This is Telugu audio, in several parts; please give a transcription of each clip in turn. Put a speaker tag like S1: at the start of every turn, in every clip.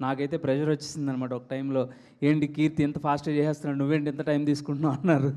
S1: నాకైతే ప్రెషర్ వచ్చేసింది అనమాట ఒక టైంలో ఏంటి కీర్తి ఎంత ఫాస్ట్గా చేసేస్తున్నాడు నువ్వేంటి ఎంత టైం తీసుకుంటున్నావు? అన్నారు.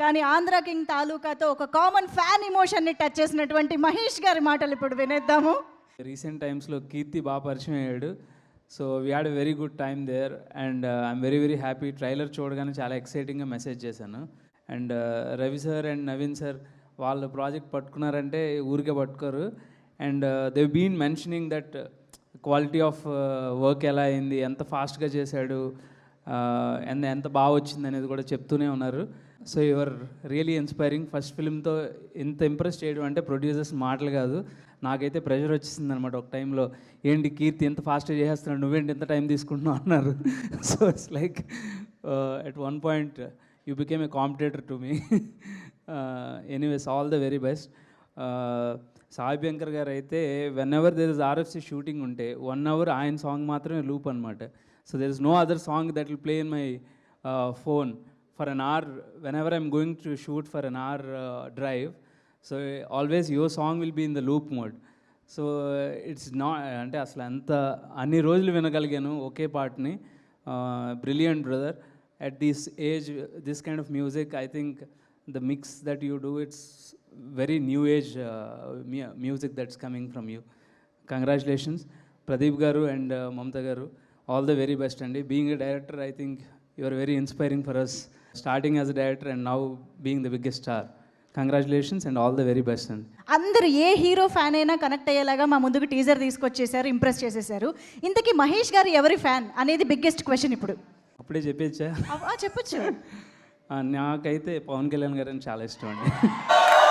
S2: కానీ ఆంధ్ర కింగ్ తాలూకాతో ఒక కామన్ ఫ్యాన్ ఇమోషన్ని టచ్ చేసినటువంటి మహేష్ గారి మాటలు ఇప్పుడు వినేద్దాము.
S1: రీసెంట్ టైమ్స్లో కీర్తి బాగా పరిచయం అయ్యాడు. So we had a very good time there and I'm very very happy trailer చూడగానే చాలా ఎక్సైటింగ్గా మెసేజ్ చేశాను. And Ravi sir and Naveen sir వాళ్ళు ప్రాజెక్ట్ పట్టుకున్నారంటే ఊరికే పట్టుకోరు. And they been mentioning that quality of work ఎలా అయింది ఎంత ఫాస్ట్గా చేశాడు ఎంత ఎంత బాగా వచ్చింది అనేది కూడా చెప్తూనే ఉన్నారు. So your really inspiring first ఫిల్మ్తో ఇంత ఇంప్రెస్ చేయడం అంటే ప్రొడ్యూసర్స్ మాటలు కాదు. నాకైతే ప్రెషర్ వచ్చేసింది అనమాట ఒక టైంలో ఏంటి కీర్తి ఎంత ఫాస్ట్గా చేసేస్తున్నాడు నువ్వేంటి ఎంత టైం తీసుకుంటున్నావు అన్నారు. So it's like at one point you became a competitor to me anyways all the very best Sai garu అయితే whenever there is RFC shooting ఉంటే వన్ అవర్ ఆయన సాంగ్ మాత్రమే లూప్ అనమాట so there is no other song that will play in my phone for an hour whenever I'm going to shoot for an hour drive so always your song will be in the loop mode so it's నా అంటే అసలు అంత అన్ని రోజులు వినగలిగాను ఒకే పాటని. Brilliant brother at this age this kind of music I think the mix that you do it's very new age music that's coming from you congratulations Pradeep garu and Mamata garu all the very best అండి being a director I think you are very inspiring for us starting as a director and now being the biggest star congratulations and all the very best అండి
S2: అందరూ ఏ హీరో ఫ్యాన్ అయినా కనెక్ట్ అయ్యేలాగా మా ముందుకు టీజర్ తీసుకొచ్చేసారు ఇంప్రెస్ చేసేసారు ఇంతకీ మహేష్ గారు ఎవరి ఫ్యాన్ అనేది బిగ్గెస్ట్ క్వశ్చన్ ఇప్పుడు.
S1: అప్పుడే చెప్పచ్చా?
S2: చెప్పచ్చు.
S1: నాకైతే పవన్ కళ్యాణ్ గారు అని చాలా ఇష్టం అండి.